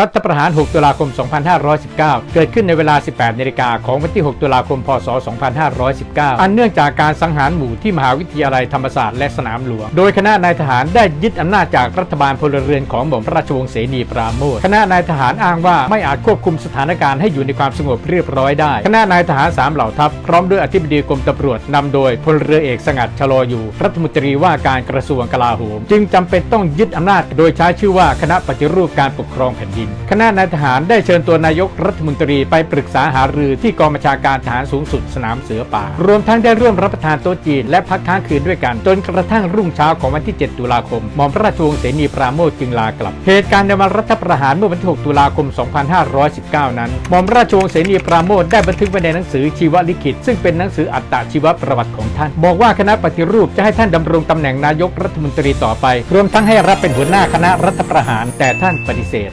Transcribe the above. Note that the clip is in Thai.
รัฐประหาร 6 ตุลาคม 2519 เกิดขึ้นในเวลา 18นาฬิกาของวันที่ 6 ตุลาคม พศ 2519 อันเนื่องจากการสังหารหมู่ที่มหาวิทยาลัยธรรมศาสตร์และสนามหลวง โดยคณะนายทหารได้ยึดอำนาจจากรัฐบาลพลเรือนของหม่อมราชวงศ์เสนีปราโมชคณะนายทหารอ้างว่าไม่อาจควบคุมสถานการณ์ให้อยู่ในความสงบเรียบร้อยได้ คณะนายทหารสามเหล่าทัพพร้อมด้วยอธิบดีกรมตำรวจนำโดยพลเรือเอกสงัดชะลออยู่ รัฐมนตรีว่าการกระทรวงกลาโหม จึงจำเป็นต้องยึดอำนาจ โดยใช้ชื่อว่าคณะปฏิรูปการปกครองแผ่นดินคณะนายทหารได้เชิญตัวนายกรัฐมนตรีไปปรึกษาหารือที่กองบัญชาการทหารสูงสุดสนามเสือป่า รวมทั้งได้ร่วมรับประทานโต๊ะจีนและพักค้างคืนด้วยกัน จนกระทั่งรุ่งเช้าของวันที่ 7 ตุลาคมหม่อมราชวงศ์เสนีปราโมชจึงลากลับ เหตุการณ์ในวันรัฐประหารเมื่อวันที่ 6 ตุลาคม 2519 นั้นหม่อมราชวงศ์เสนีปราโมชได้บันทึกไว้ในหนังสือชีวลิขิต ซึ่งเป็นหนังสืออัตชีวประวัติของท่าน บอกว่าคณะปฏิรูปจะให้ท่านดำรงตำแหน่งนายกรัฐมนตรีต่อไป รวมทั้งให้รับเป็นหัวหน้าคณะรัฐประหารแต่ท่านปฏิเสธ